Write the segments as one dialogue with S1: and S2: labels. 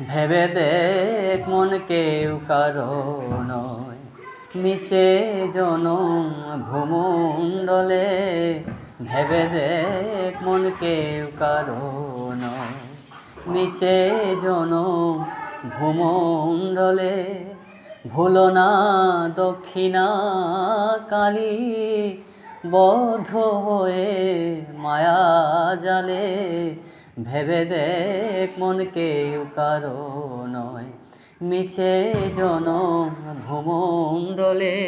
S1: ভেবে দেখ মন কেউ কারও নয়। নিচে জনম ভূমণ্ডলে, ভেবে দেখ মন কেউ কারও নয়। নিচে জনম ভূমণ্ডলে, ভুলো না দক্ষিণা কালী, বদ্ধ হয়ে মায়া জালে ভেবে দেখ মন কেউ কারও নয়। মিছে জনম ভূমণ্ডলে,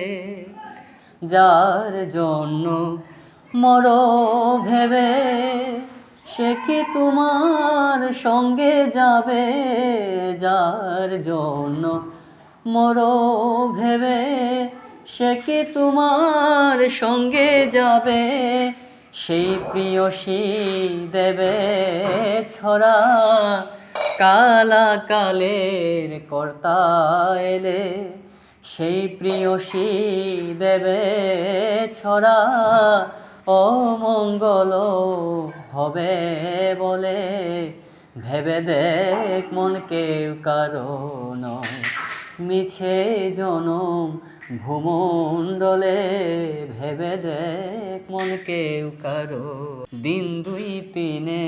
S1: যার জন্য মর ভেবে সে কি তোমার সঙ্গে যাবে? যার জন্য মর ভেবে সে কি তোমার সঙ্গে যাবে? সেই প্রিয়সী দেবে ছড়া কালা কালের কর্তা এলে। সেই প্রিয়সী দেবে ছড়া অমঙ্গল হবে বলে ভেবে দেখ মন কেউ কারও নয়। মিছে জনম ভূমণ্ডলে ভেবে দেখ মন কেউ কারও দিন দুই তিনে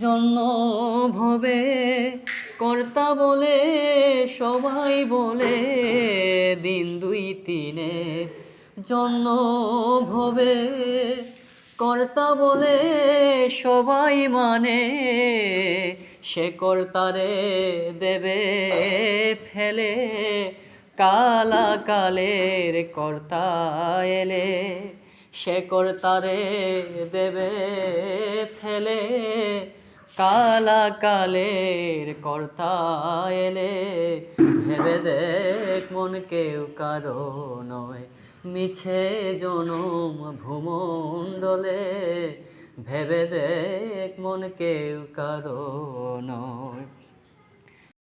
S1: জন্ম ভবে, কর্তা বলে, সবাই বলে, দিন দুই তিনে জন্ম ভবে, কর্তা বলে, সবাই মানে সে কর্তারে দেবে ফেলে, কালা কালের কর্তা এলে। সে কর্তারে দেবে ফেলে, কালা কালের কর্তা এলে। ভেবে দেখ মন কেউ কারও নয়, মিছে জনম ভূমণ্ডলে। ভেবে দেখ মন কেউ কারও নয়।